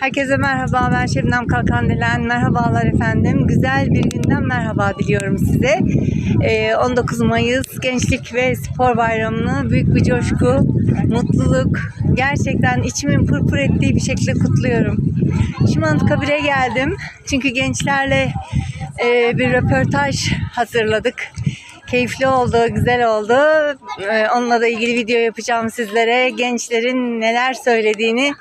Herkese merhaba, ben Şebnem Kalkandilen. Merhabalar efendim. Güzel bir günden merhaba diliyorum size. Ee, 19 Mayıs Gençlik ve Spor Bayramı'nı büyük bir coşku, mutluluk, gerçekten içimin pırpır ettiği bir şekilde kutluyorum. Şimdi Anıtkabir'e geldim. Çünkü gençlerle e, bir röportaj hazırladık. Keyifli oldu, güzel oldu. Ee, onunla da ilgili video yapacağım sizlere. Gençlerin neler söylediğini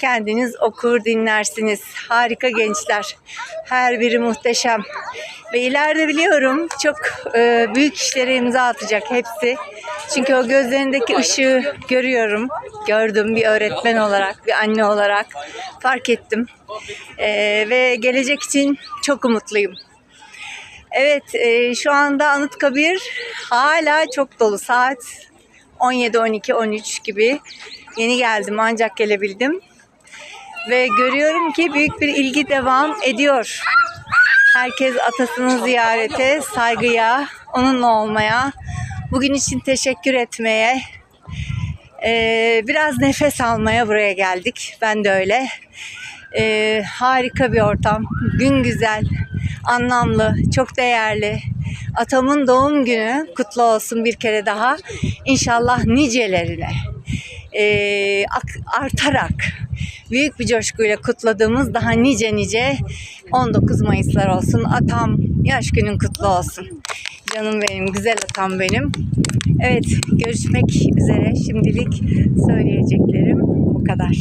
kendiniz okur dinlersiniz. Harika gençler. Her biri muhteşem. Ve ileride biliyorum çok e, büyük işlere imza atacak hepsi. Çünkü o gözlerindeki ışığı görüyorum. Gördüm bir öğretmen olarak, bir anne olarak fark ettim. E, ve gelecek için çok umutluyum. Evet, e, şu anda Anıtkabir hala çok dolu. Saat 17, 12, 13 gibi. Yeni geldim ancak gelebildim. Ve görüyorum ki büyük bir ilgi devam ediyor. Herkes atasını ziyarete, saygıya, onunla olmaya, bugün için teşekkür etmeye, e, biraz nefes almaya buraya geldik. Ben de öyle. E, harika bir ortam, gün güzel, anlamlı, çok değerli. Atamın doğum günü kutlu olsun bir kere daha. İnşallah nicelerine e, ak- artarak büyük bir coşkuyla kutladığımız daha nice nice 19 Mayıslar olsun. Atam yaş günün kutlu olsun. Canım benim, güzel atam benim. Evet, görüşmek üzere. Şimdilik söyleyeceklerim bu kadar.